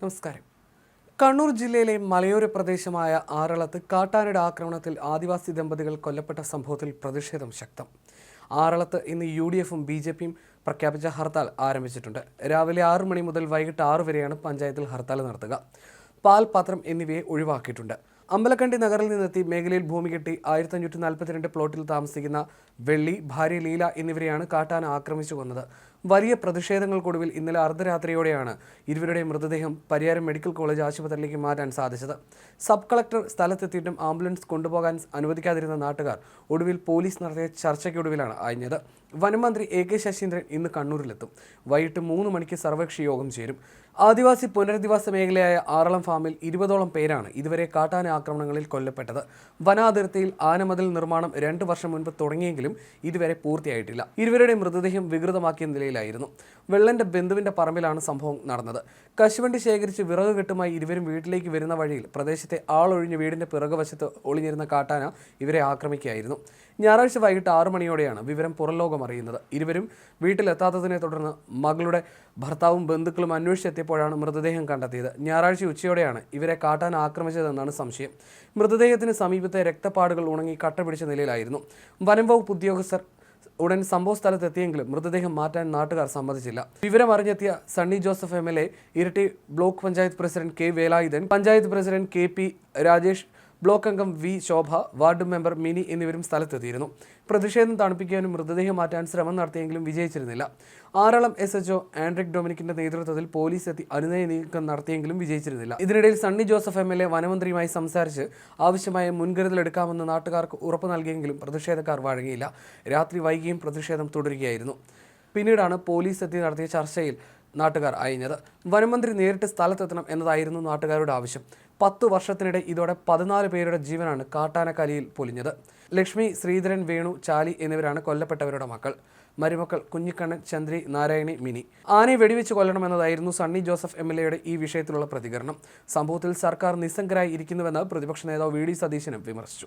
നമസ്കാരം. കണ്ണൂർ ജില്ലയിലെ മലയോര പ്രദേശമായ ആറളത്ത് കാട്ടാനയുടെ ആക്രമണത്തിൽ ആദിവാസി ദമ്പതികൾ കൊല്ലപ്പെട്ട സംഭവത്തിൽ പ്രതിഷേധം ശക്തം. ആറളത്ത് ഇന്ന് യു ഡി എഫും ബി ജെ പിയും പ്രഖ്യാപിച്ച ഹർത്താൽ ആരംഭിച്ചിട്ടുണ്ട്. രാവിലെ ആറു മണി മുതൽ വൈകിട്ട് ആറു വരെയാണ് പഞ്ചായത്തിൽ ഹർത്താൽ നടത്തുക. പാൽ പത്രം എന്നിവയെ ഒഴിവാക്കിയിട്ടുണ്ട്. അമ്പലക്കണ്ടി നഗറിൽ നിന്നെത്തി മേഖലയിൽ ഭൂമി കെട്ടി ആയിരത്തി അഞ്ഞൂറ്റി നാൽപ്പത്തിരണ്ട് പ്ലോട്ടിൽ താമസിക്കുന്ന വെള്ളി ഭാര്യ ലീല എന്നിവരെയാണ് കാട്ടാന ആക്രമിച്ചു കൊന്നത്. വലിയ പ്രതിഷേധങ്ങൾക്കൊടുവിൽ ഇന്നലെ അർദ്ധരാത്രിയോടെയാണ് ഇരുവരുടെ മൃതദേഹം പരിയാരം മെഡിക്കൽ കോളേജ് ആശുപത്രിയിലേക്ക് മാറ്റാൻ സാധിച്ചത്. സബ് കളക്ടർ സ്ഥലത്തെത്തിയിട്ടും ആംബുലൻസ് കൊണ്ടുപോകാൻ അനുവദിക്കാതിരുന്ന നാട്ടുകാർ ഒടുവിൽ പോലീസ് നടത്തിയ ചർച്ചയ്ക്കൊടുവിലാണ് അയഞ്ഞത്. വനമന്ത്രി എ കെ ശശീന്ദ്രൻ ഇന്ന് കണ്ണൂരിലെത്തും. വൈകിട്ട് മൂന്ന് മണിക്ക് സർവകക്ഷി യോഗം ചേരും. ആദിവാസി പുനരധിവാസ മേഖലയായ ആറളം ഫാമിൽ ഇരുപതോളം പേരാണ് ഇതുവരെ കാട്ടാന ആക്രമണങ്ങളിൽ കൊല്ലപ്പെട്ടത്. വനാതിർത്തിയിൽ ആനമതിൽ നിർമ്മാണം രണ്ട് വർഷം മുൻപ് തുടങ്ങിയെങ്കിലും ഇതുവരെ പൂർത്തിയായിട്ടില്ല. ഇരുവരുടെ മൃതദേഹം വികൃതമാക്കിയ നിലയിലായിരുന്നു. വെള്ളന്റെ ബന്ധുവിന്റെ പറമ്പിലാണ് സംഭവം നടന്നത്. കശുവണ്ടി ശേഖരിച്ച് വിറക് കെട്ടുമായി ഇരുവരും വീട്ടിലേക്ക് വരുന്ന വഴിയിൽ പ്രദേശത്തെ ആളൊഴിഞ്ഞ് വീടിന്റെ പിറകുവശത്ത് ഒളിഞ്ഞിരുന്ന കാട്ടാന ഇവരെ ആക്രമിക്കുകയായിരുന്നു. ഞായറാഴ്ച വൈകിട്ട് ആറു മണിയോടെയാണ് വിവരം പുറംലോകം അറിയുന്നത്. ഇരുവരും വീട്ടിലെത്താത്തതിനെ തുടർന്ന് മകളുടെ ഭർത്താവും ബന്ധുക്കളും അന്വേഷിച്ചെത്തിയപ്പോഴാണ് മൃതദേഹം കണ്ടെത്തിയത്. ഞായറാഴ്ച ഉച്ചയോടെയാണ് ഇവരെ കാട്ടാൻ ആക്രമിച്ചതെന്നാണ് സംശയം. മൃതദേഹത്തിന് സമീപത്തെ രക്തപ്പാടുകൾ ഉണങ്ങി കട്ട പിടിച്ച നിലയിലായിരുന്നു. വനം വകുപ്പ് ഉദ്യോഗസ്ഥർ ഉടൻ സംഭവ സ്ഥലത്തെത്തിയെങ്കിലും മൃതദേഹം മാറ്റാൻ നാട്ടുകാർ സമ്മതിച്ചില്ല. വിവരം അറിഞ്ഞെത്തിയ Sunny Joseph M L A ഇരട്ടി block panchayat president K Velayudhan panchayat president K P Rajesh block അംഗം V Shobha ward member Mini എന്നിവരും സ്ഥലത്തെത്തിയിരുന്നു. പ്രതിഷേധം തണുപ്പിക്കാനും മൃതദേഹം മാറ്റാൻ ശ്രമം നടത്തിയെങ്കിലും വിജയിച്ചിരുന്നില്ല. ആറളം എസ് എച്ച്ഒ ആൻഡ്രിക് ഡൊമിനിക്കിന്റെ നേതൃത്വത്തിൽ പോലീസ് എത്തി അനുനയ നീക്കം നടത്തിയെങ്കിലും വിജയിച്ചിരുന്നില്ല. ഇതിനിടയിൽ Sunny Joseph M L A വനമന്ത്രിയുമായി സംസാരിച്ച് ആവശ്യമായ മുൻകരുതലെടുക്കാമെന്ന് നാട്ടുകാർക്ക് ഉറപ്പ് നൽകിയെങ്കിലും പ്രതിഷേധക്കാർ വഴങ്ങിയില്ല. രാത്രി വൈകിയും പ്രതിഷേധം തുടരുകയായിരുന്നു. പിന്നീടാണ് പോലീസ് എത്തി നടത്തിയ ചർച്ചയിൽ നാട്ടുകാർ അയഞ്ഞത് വനമന്ത്രി നേരിട്ട് സ്ഥലത്തെത്തണം എന്നതായിരുന്നു നാട്ടുകാരുടെ ആവശ്യം. പത്ത് വർഷത്തിനിടെ ഇതോടെ പതിനാല് പേരുടെ ജീവനാണ് കാട്ടാനക്കലിയിൽ പൊലിഞ്ഞത്. ലക്ഷ്മി ശ്രീധരൻ വേണു ചാലി എന്നിവരാണ് കൊല്ലപ്പെട്ടവരുടെ മക്കൾ. മരുമക്കൾ കുഞ്ഞിക്കണ്ണൻ ചന്ദ്രി നാരായണി മിനി. ആനയെ വെടിവെച്ച് കൊല്ലണമെന്നതായിരുന്നു സണ്ണി ജോസഫ് എം എൽ എയുടെ ഈ വിഷയത്തിലുള്ള പ്രതികരണം. സംഭവത്തിൽ സർക്കാർ നിസ്സംഗരായി ഇരിക്കുന്നുവെന്ന് പ്രതിപക്ഷ നേതാവ് വി ഡി സതീശനും വിമർശിച്ചു.